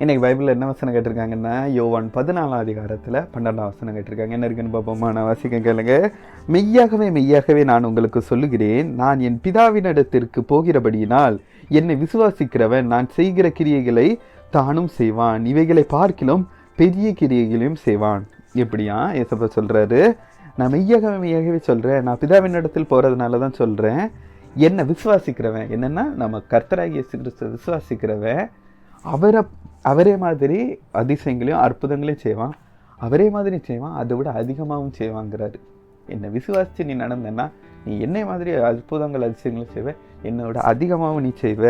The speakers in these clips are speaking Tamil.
இன்றைக்கி பைபிளில் என்ன வசனம் கேட்டிருக்காங்கன்னா யோவான் பதினாலாம் அதிகாரத்தில் பன்னெண்டாம் வசனம் கேட்டிருக்காங்க. என்ன இருக்குன்னு பார்ப்போமா? நான் வாசிக்க கேளுங்க. மெய்யாகவே மெய்யாகவே நான் உங்களுக்கு சொல்லுகிறேன். நான் என் பிதாவினிடத்திற்கு போகிறபடியினால் என்னை விசுவாசிக்கிறவன் நான் செய்கிற கிரியைகளை தானும் செய்வான். இவைகளை பார்க்கிலும் பெரிய கிரியைகளையும் செய்வான். எப்படியா? ஏசப்ப சொல்கிறாரு நான் மெய்யாகவே மெய்யாகவே சொல்கிறேன் நான் பிதாவின் இடத்தில் தான் சொல்கிறேன் என்னை விசுவாசிக்கிறவன். என்னென்னா நம்ம கர்த்தராகிய கிறிஸ்து விசுவாசிக்கிறவன். அவரை அவரே மாதிரி அதிசயங்களையும் அற்புதங்களையும் செய்வான். அவரே மாதிரி செய்வான் அதை விட அதிகமாகவும் செய்வாங்கிறாரு. என்னை விசுவாசித்து நீ நடந்தேன்னா நீ என்னை மாதிரி அற்புதங்கள் அதிசயங்களும் செய்வ என்னை விட அதிகமாகவும் நீ செய்வ.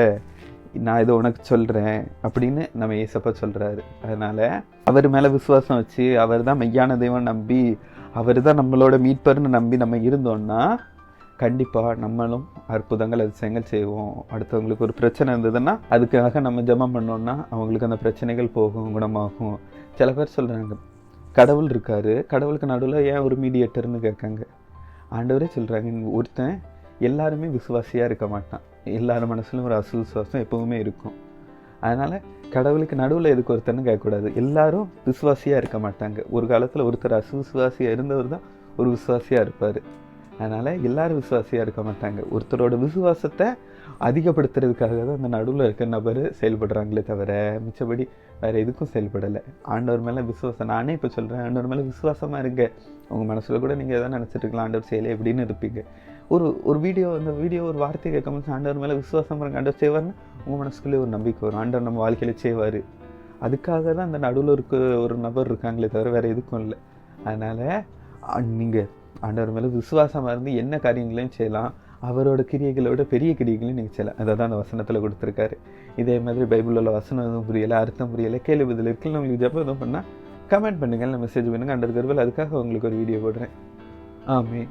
நான் இதை உனக்கு சொல்கிறேன் அப்படின்னு நம்ம ஏசப்பா சொல்கிறாரு அதனால் அவர் மேலே விசுவாசம் வச்சு அவர் தான் மெய்யான தெய்வம் நம்பி அவர் தான் நம்மளோட மீட்பர்னு நம்பி நம்ம இருந்தோம்னா கண்டிப்பாக நம்மளும் அற்புதங்கள் அதிசயங்கள் செய்வோம். அடுத்தவங்களுக்கு ஒரு பிரச்சனை இருந்ததுன்னா அதுக்காக நம்ம ஜபம் பண்ணோன்னா அவங்களுக்கு அந்த பிரச்சனைகள் போகும் குணமாகும். சில பேர் சொல்கிறாங்க கடவுள் இருக்கார். கடவுளுக்கு நடுவில் ஏன் ஒரு மீடியேட்டர்னு கேட்காங்க? ஆண்டவரே சொல்கிறாங்க ஒருத்தன் எல்லாருமே விசுவாசியாக இருக்க மாட்டான். எல்லார் மனசுலையும் ஒரு அசுவிசுவாசம் எப்போவுமே இருக்கும். அதனால் கடவுளுக்கு நடுவில் எதுக்கு ஒருத்தன்னு கேட்கக்கூடாது. எல்லாரும் விசுவாசியாக இருக்க மாட்டாங்க. ஒரு காலத்தில் ஒருத்தர் அசுவிசுவாசியாக இருந்தவர் தான் ஒரு விசுவாசியாக இருப்பார். அதனால் எல்லோரும் விசுவாசியாக இருக்க மாட்டாங்க. ஒருத்தரோட விசுவாசத்தை அதிகப்படுத்துறதுக்காக தான் அந்த நடுவில் இருக்க நபர் செயல்படுறாங்களே தவிர மிச்சபடி வேறு எதுக்கும் செயல்படலை. ஆண்டவர் மேலே விசுவாசம் நானே இப்போ சொல்கிறேன் ஆண்டவர் மேலே விசுவாசமாக இருங்க. உங்கள் மனசில் கூட நீங்கள் எதாவது நினச்சிட்டு இருக்கலாம் ஆண்டவர் செய்யலை எப்படின்னு இருப்பீங்க. ஒரு ஒரு வீடியோ அந்த வீடியோ ஒரு வார்த்தை முடிச்சு ஆண்டவர் மேலே விசுவாசம் இருங்க ஆண்டவர் செய்வார்னு உங்கள் மனசுக்குள்ளே ஒரு நம்பிக்கை வரும். ஆண்டவர் நம்ம வாழ்க்கையில் செய்வார். அதுக்காக தான் அந்த நடுவில் இருக்க ஒரு நபர் இருக்காங்களே தவிர வேறு எதுக்கும் இல்லை. அதனால் நீங்கள் ஆண்டவர் மேலே விசுவாசமாக இருந்து என்ன காரியங்களையும் செய்யலாம் அவரோட கிரியைகளோட பெரிய கிரியைகளையும் நீங்கள் செய்யலாம். அதை தான் அந்த வசனத்தில் கொடுத்துருக்காரு. இதே மாதிரி பைபிளில் உள்ள வசனம் எதுவும் புரியலை அர்த்தம் புரியலை கேள்வி இதில் இருக்குன்னு உங்களுக்கு ஜப்பம் எதுவும் பண்ணால் கமெண்ட் பண்ணுங்கள் மெசேஜ் பண்ணுங்கள் அண்டர் கருவில் அதுக்காக உங்களுக்கு ஒரு வீடியோ போடுறேன். ஆமே